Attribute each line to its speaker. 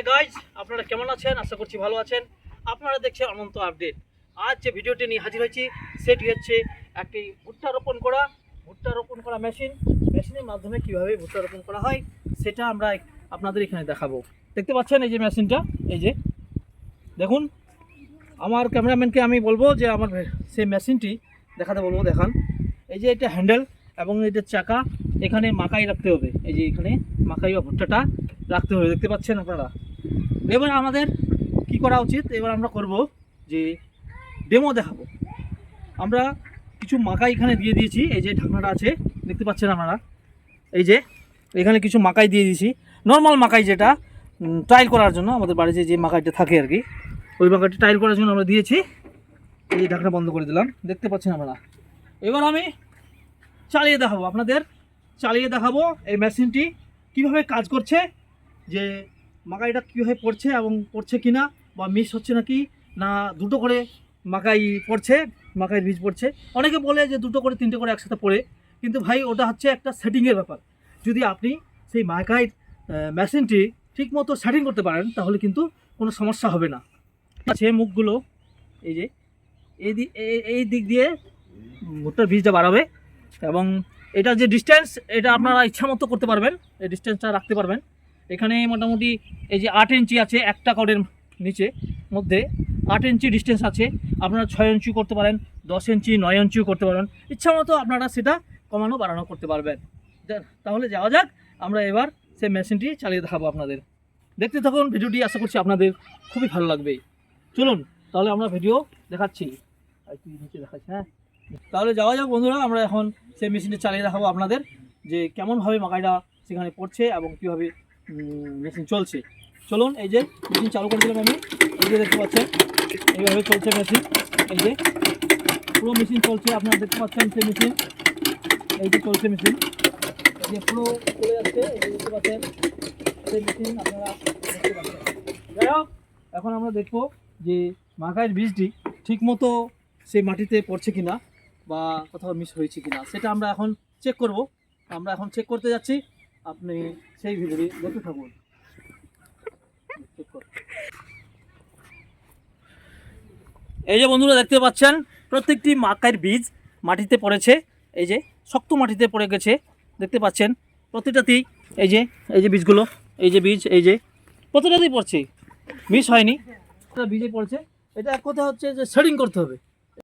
Speaker 1: Hi guys আপনারা কেমন আছেন? আশা করছি ভালো আছেন। আপনারা দেখছেন অনন্ত আপডেট। আজ যে ভিডিওটি নিয়ে হাজির হয়েছি, সেটি হচ্ছে একটি ভুট্টা রোপণ করা ভুট্টা রোপণ করা মেশিন মেশিনের মাধ্যমে কীভাবে ভুট্টা রোপণ করা হয়, সেটা আমরা আপনাদের এখানে দেখাবো। দেখতে পাচ্ছেন এই যে মেশিনটা এই যে। দেখুন, আমার ক্যামেরাম্যানকে আমি বলব যে আমার সেই মেশিনটি দেখাতে বলব, দেখান। এই যে এটা হ্যান্ডেল এবং এটা চাকা, এখানে মাকাই রাখতে হবে। এই যে এখানে মাকাই বা ভুট্টাটা রাখতে হবে। দেখতে পাচ্ছেন আপনারা? এবার আমাদের কি করা উচিত? এবার আমরা করব যে ডেমো দেখাবো। আমরা কিছু মাকাই এখানে দিয়ে দিয়েছি। এই যে ঢাকনাটা আছে, দেখতে পাচ্ছেন আপনারা? এই যে, এখানে কিছু মাকাই দিয়ে দিয়েছি। নর্মাল মাকাই যেটা টাইল করার জন্য আমাদের বাড়িতে যে মাকাইটা থাকে আর কি, ওই মাকাইটা টাইল করার জন্য আমরা দিয়েছি। এই ঢাকনা বন্ধ করে দিলাম। দেখতে পাচ্ছেন আপনারা? এবার আমি চালিয়ে দেখাবো। আপনাদের চালিয়ে দেখাবো এই মেশিনটি কীভাবে কাজ করছে? যে মাকাইটা কীভাবে পড়ছে এবং পড়ছে কি না বা মিস হচ্ছে নাকি? না দুটো করে মাকাই পড়ছে মাকাইয়ের বীজ পড়ছে। অনেকে বলে যে দুটো করে, তিনটে করে একসাথে পড়ে। কিন্তু ভাই, ওটা হচ্ছে একটা সেটিংয়ের ব্যাপার। যদি আপনি সেই মাকাইয়ের মেশিনটি ঠিকমতো সেটিং করতে পারেন, তাহলে কিন্তু কোনো সমস্যা হবে না। আছে মুখগুলো, এই যে, এই এই দিক দিয়ে ভুট্টার বীজটা বাড়াবে এবং এটা যে ডিস্টেন্স এটা আপনারা ইচ্ছা মতো করতে পারবেন। এই ডিস্টেন্সটা রাখতে পারবেন। এখানে মোটামুটি এই যে আট ইঞ্চি আছে একটা কডের নিচে মধ্যে। আট ইঞ্চি ডিস্টেন্স আছে। আপনারা ছয় ইঞ্চি করতে পারেন, দশ ইঞ্চি, নয় ইঞ্চিও করতে পারেন। ইচ্ছা মতো আপনারা সেটা কমানো বাড়ানো করতে পারবেন। তাহলে যাওয়া যাক। আমরা এবার সেই মেশিনটি চালিয়ে দেখাবো আপনাদের। দেখতে থাকুন, ভিডিওটি আশা করছি আপনাদের খুবই ভালো লাগবে। চলুন, তাহলে আমরা ভিডিও দেখাচ্ছি। নিচে দেখাচ্ছি হ্যাঁ। তাহলে যাওয়া যাক বন্ধুরা, আমরা এখন সেই মেশিনটি চালিয়ে দেখাবো আপনাদের যে কেমনভাবে মাকাইটা সেখানে পড়ছে এবং কীভাবে মেশিন চলছে। চলুন, এই যে মেশিন চালু করে দিলাম আমি, এই যে দেখতে পাচ্ছেন, এইভাবে চলছে মেশিন এই যে, পুরো মেশিন চলছে, আপনারা দেখতে পাচ্ছেন সেই মেশিন এই যে চলছে মেশিন এই যে পুরো চলে যাচ্ছে, এই যে দেখতে পাচ্ছেন, সেই মেশিন আপনারা দেখতে পাচ্ছেন। যাই হোক, এখন আমরা দেখব যে মাকাইয়ের বীজটি ঠিকমতো সেই মাটিতে পড়ছে কিনা বা কোথাও মিস হয়েছে কিনা। সেটা আমরা এখন চেক করব। আমরা এখন চেক করতে যাচ্ছি। আপনি সেই ভিডিওটি দেখতে থাকুন। এই যে বন্ধুরা দেখতে পাচ্ছেন, প্রত্যেকটি মাকাইয়ের বীজ মাটিতে পড়েছে, এই যে শক্ত মাটিতে পড়ে গেছে, দেখতে পাচ্ছেন, প্রতিটাতেই এই যে এই যে বীজগুলো, এই যে বীজ, এই যে, প্রতিটাতেই পড়ছে মিস হয়নি। বীজে পড়ছে, এটা এক কথা হচ্ছে যে শেডিং করতে হবে।